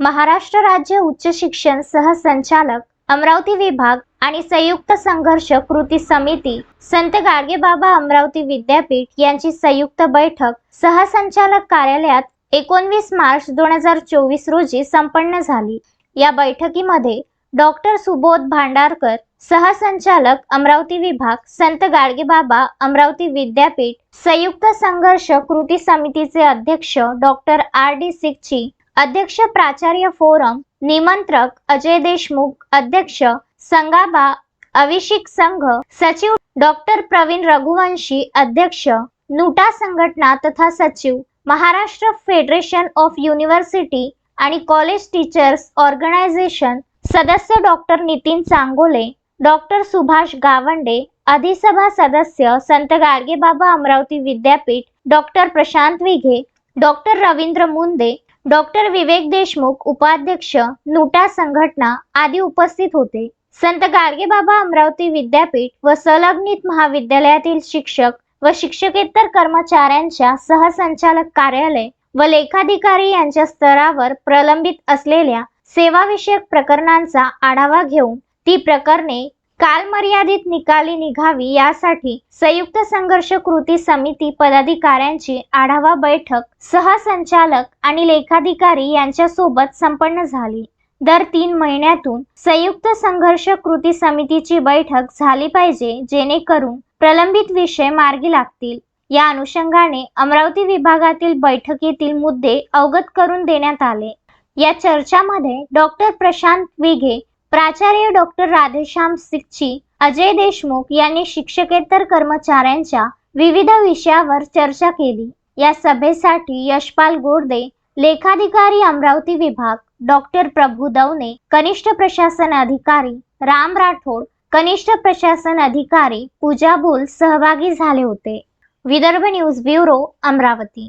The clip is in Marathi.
महाराष्ट्र राज्य उच्च शिक्षण सहसंचालक अमरावती विभाग आणि संयुक्त संघर्ष कृती समिती संत गाडगेबाबा अमरावती विद्यापीठ यांची संयुक्त बैठक सहसंचालक कार्यालयात एकोणवीस मार्च दोन हजार चोवीस रोजी संपन्न झाली. या बैठकीमध्ये डॉक्टर सुबोध भांडारकर सहसंचालक अमरावती विभाग संत गाडगेबाबा अमरावती विद्यापीठ संयुक्त संघर्ष कृती समितीचे अध्यक्ष डॉक्टर आर डी सिक्ची अध्यक्ष प्राचार्य फोरम निमंत्रक अजय देशमुख अध्यक्ष संगाबा अभिषेक संघ सचिव डॉक्टर प्रवीण रघुवंशी अध्यक्ष नुटा संघटना तथा सचिव महाराष्ट्र फेडरेशन ऑफ युनिव्हर्सिटी आणि कॉलेज टीचर्स ऑर्गनायझेशन सदस्य डॉक्टर नितीन चांगोले डॉक्टर सुभाष गावंडे अधिसभा सदस्य संत गाडगेबाबा अमरावती विद्यापीठ doctor Prashant Vighe doctor Ravindra Munde doctor Vivek Deshmukh उपाध्यक्ष नुटा संघटना आदी उपस्थित होते. संत गाडगेबाबा अमरावती विद्यापीठ व संलग्नित महाविद्यालयातील शिक्षक व शिक्षकेतर कर्मचाऱ्यांच्या सहसंचालक कार्यालय व लेखाधिकारी यांच्या स्तरावर प्रलंबित असलेल्या सेवाविषयक प्रकरणांचा आढावा घेऊन ती प्रकरणे कालमर्यादित निकाली निघावी यासाठी संयुक्त संघर्ष कृती समिती पदाधिकाऱ्यांची आढावा बैठक सहसंचालक आणि लेखाधिकारी यांच्यासोबत संपन्न झाली. दर तीन महिन्यातून संयुक्त संघर्ष कृती समितीची बैठक झाली पाहिजे जेणेकरून प्रलंबित विषय मार्गी लागतील. या अनुषंगाने अमरावती विभागातील बैठकीतील मुद्दे अवगत करून देण्यात आले. या चर्चामध्ये डॉक्टर प्रशांत विघे प्राचार्य डॉक्टर राधेश्याम सिक्ची अजय देशमुख यांनी शिक्षकेतर कर्मचाऱ्यांच्या विविध विषयावर चर्चा केली. या सभेसाठी यशपाल गोडदे लेखाधिकारी अमरावती विभाग डॉक्टर प्रभू दवने कनिष्ठ प्रशासन अधिकारी राम राठोड कनिष्ठ प्रशासन अधिकारी पूजा बोल सहभागी झाले होते. Vidarbha news bureau Amravati.